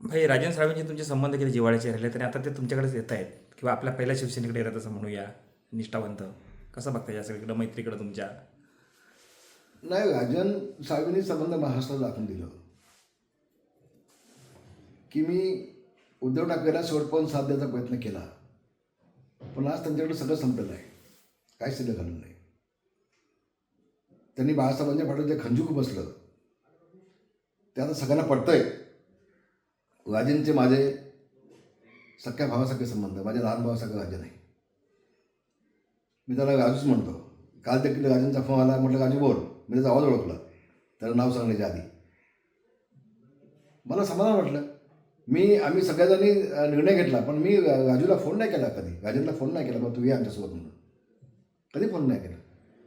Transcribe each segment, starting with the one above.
भाई राजन साळवेंचे तुमचे संबंध किती जिवाळ्याचे राहिले तरी आता ते तुमच्याकडेच येत आहेत. किंवा आपल्या पहिल्या शिवसेनेकडे येतात असं म्हणूया निष्ठावंत. कसं बघता या सगळीकडं मैत्रीकडं तुमच्या? नाही राजन साहेबांनी संबंध महाराष्ट्राला दाखवून दिलं. की मी उद्धव ठाकरेला शेवटपर्यंत साथ द्यायचा प्रयत्न केला. पण आज त्यांच्याकडे सगळं संपलेलं आहे. काही सिद्ध घालून नाही. त्यांनी बाळासाहेबांच्या पाठीवर जे खंजूक बसलं ते आता सगळ्यांना पडतंय राजेंचे माझे सख्या भावासारखे संबंध माझ्या लहान भावासारखं राजन आहे मी त्याला राजूच म्हणतो. काल देखील राजनचा फोन आला म्हटलं राजू बोल. मी त्याचा आवाज ओळखला. त्याला नाव सांगण्याच्या आधी. मला समाधान वाटलं. मी आम्ही सगळ्याजणी निर्णय घेतला पण मी राजूला फोन नाही केला कधी. राजनला फोन नाही केला बा तू ये आमच्यासोबत म्हणून. कधी फोन नाही केला.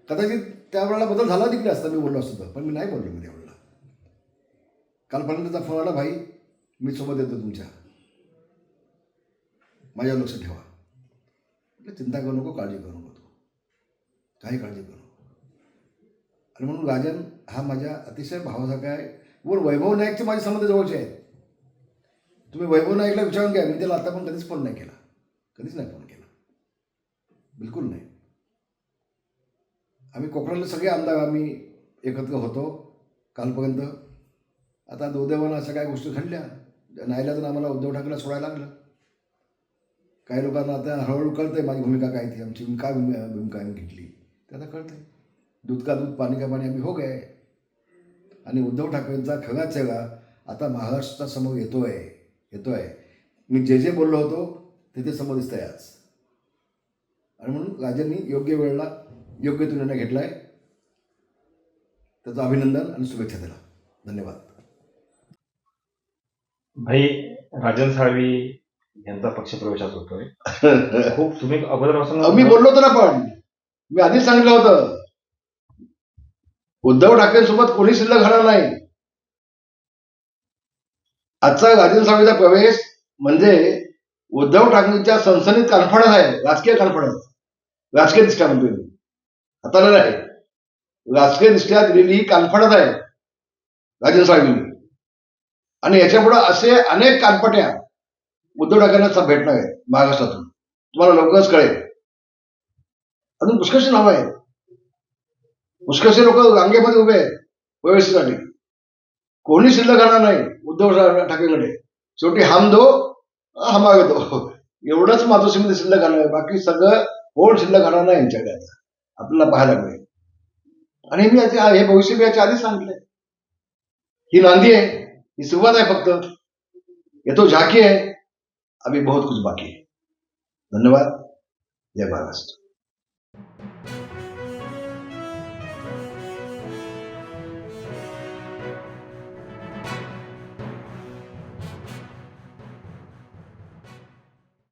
कदाचित त्यावेळेला बदल झाला तिकडे असता मी बोललो असतो. पण मी नाही बोललो मी त्यावेळेला. कालपर्यंतचा फोन आला भाई मी सोबत येतो तुमच्या. माझ्या लक्ष ठेवा. म्हटलं, चिंता करू नको काळजी करू नको तू. काही काळजी करू नको. आणि म्हणून राजन हा माझ्या अतिशय भावासारखा आहे. वर वैभव नाईकचे माझे संबंध जवळचे आहेत. तुम्ही वैभव नाईकला विचारून घ्या. मी त्याला आता पण कधीच फोन नाही केला. कधीच नाही फोन केला. बिलकुल नाही. आम्ही कोकणातले सगळे आमदार आम्ही एकत्र होतो कालपर्यंत. आता दुर्दैवानं अशा काही गोष्टी घडल्या. नाईलाजून आम्हाला उद्धव ठाकरेला सोडायला लागलं. काही लोकांना आता हळूहळू कळतं आहे माझी भूमिका काय ती आमची काय भूमिका भूमिका आम्ही घेतली. ते आता आहे दूध का दूध पाणी का पाणी आम्ही हो गए आणि उद्धव ठाकरेंचा खगा चेहरा आता महाराष्ट्रासमोर येतो आहे मी जे जे बोललो होतो ते ते समोर दिसतंय आज. आणि म्हणून राजांनी योग्य वेळेला योग्य तो निर्णय घेतला आहे त्याचं अभिनंदन आणि शुभेच्छा दिला धन्यवाद. भाई राजन साळवी यांचा पक्षप्रवेशात होतोय. खूप तुम्ही मी अगोदरपासून बोललो होतो ना पण. मी आधीच सांगितलं होतं. उद्धव ठाकरेंसोबत कोणी शिल्लक राहणार नाही. आजचा राजन साळवीचा प्रवेश म्हणजे उद्धव ठाकरेंच्या सनसनीत कॉन्फिडन्स आहे. राजकीय कॉन्फिडन्स राजकीय दृष्ट्या म्हणतोय मी. आता नाही. राजकीय दृष्ट्या दिलेली ही कॉन्फिडन्स आहे. राजन साळवींनी आणि याच्यापुढे असे अनेक कानपट्या उद्धव ठाकरेंना भेटणार आहेत महाराष्ट्रातून. तुम्हाला लवकरच कळेल. अजून पुष्कळशी नावं आहेत. पुष्कळसे लोक रांगेमध्ये उभे आहेत. प्रवेशासाठी कोणी शिल्लक राहणार नाही उद्धव ठाकरेकडे. शेवटी हम दो हमारे दो. एवढंच मातोश्रीमध्ये शिल्लक राहणार आहे. बाकी सगळं कोण शिल्लक राहणार नाही यांच्याकडे आता. आपल्याला पाहायला मिळेल. आणि मी याच्या हे भविष्य मी याच्या आधीच सांगितलंय. ही नांदी आहे. ही सुरुवात आहे फक्त. येतो झाकी आहे. अभी बहुत कुछ बाकी है धन्यवाद. जय महाराष्ट्र.